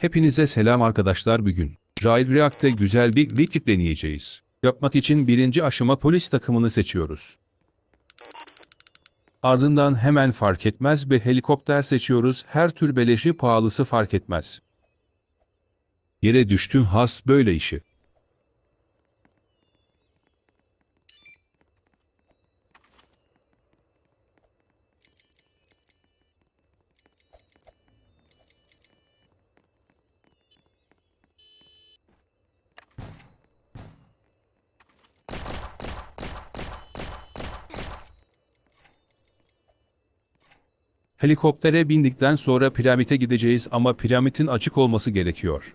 Hepinize selam arkadaşlar bugün. Jail React'te güzel bir glitch deneyeceğiz. Yapmak için birinci aşama polis takımını seçiyoruz. Ardından hemen fark etmez bir helikopter seçiyoruz. Her tür beleşi pahalısı fark etmez. Yere düştüm has böyle işi. Helikoptere bindikten sonra piramite gideceğiz ama piramitin açık olması gerekiyor.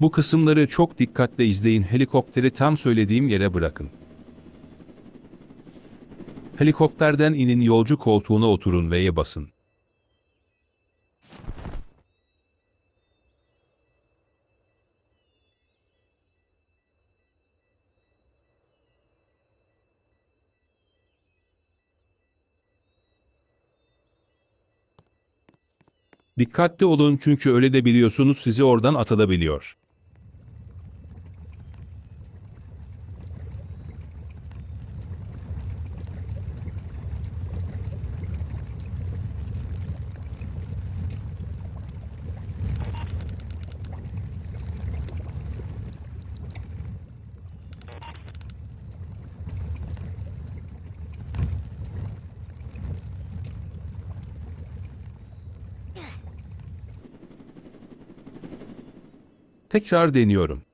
Bu kısımları çok dikkatle izleyin. Helikopteri tam söylediğim yere bırakın. Helikopterden inin yolcu koltuğuna oturun V'ye basın. Dikkatli olun çünkü öyle de biliyorsunuz sizi oradan atabiliyor. Tekrar deniyorum.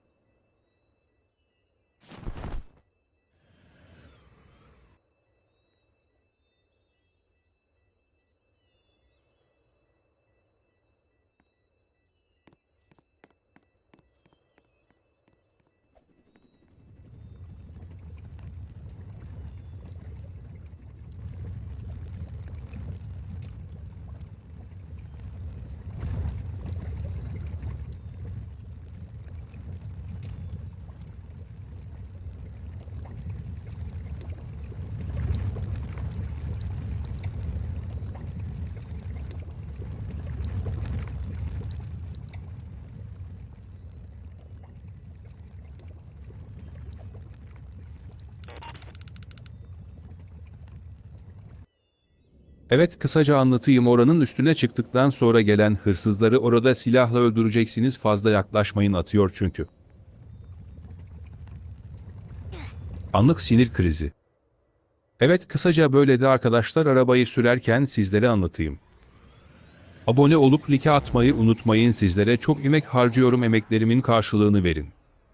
Evet kısaca anlatayım oranın üstüne çıktıktan sonra gelen hırsızları orada silahla öldüreceksiniz fazla yaklaşmayın atıyor çünkü. Anlık sinir krizi. Evet kısaca böyle de arkadaşlar arabayı sürerken sizlere anlatayım. Abone olup like atmayı unutmayın sizlere çok emek harcıyorum emeklerimin karşılığını verin.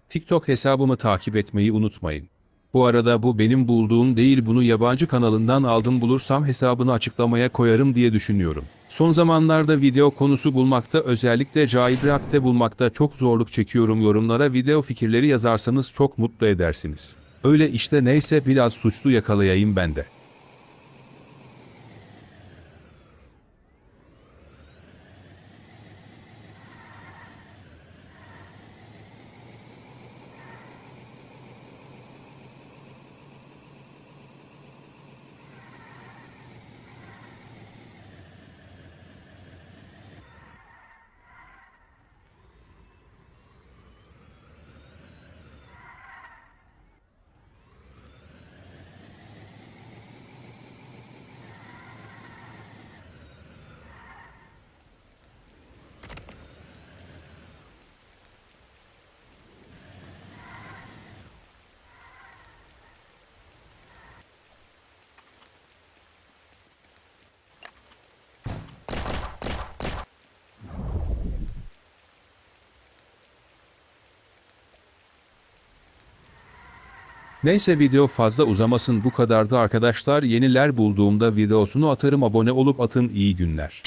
TikTok hesabımı takip etmeyi unutmayın. Bu arada bu benim bulduğum değil bunu yabancı kanalından aldım bulursam hesabını açıklamaya koyarım diye düşünüyorum. Son zamanlarda video konusu bulmakta özellikle Jailbreak'te bulmakta çok zorluk çekiyorum yorumlara video fikirleri yazarsanız çok mutlu edersiniz. Öyle işte neyse biraz suçlu yakalayayım ben de. Neyse video fazla uzamasın bu kadardı arkadaşlar. Yeniler bulduğumda videosunu atarım. Abone olup atın. İyi günler.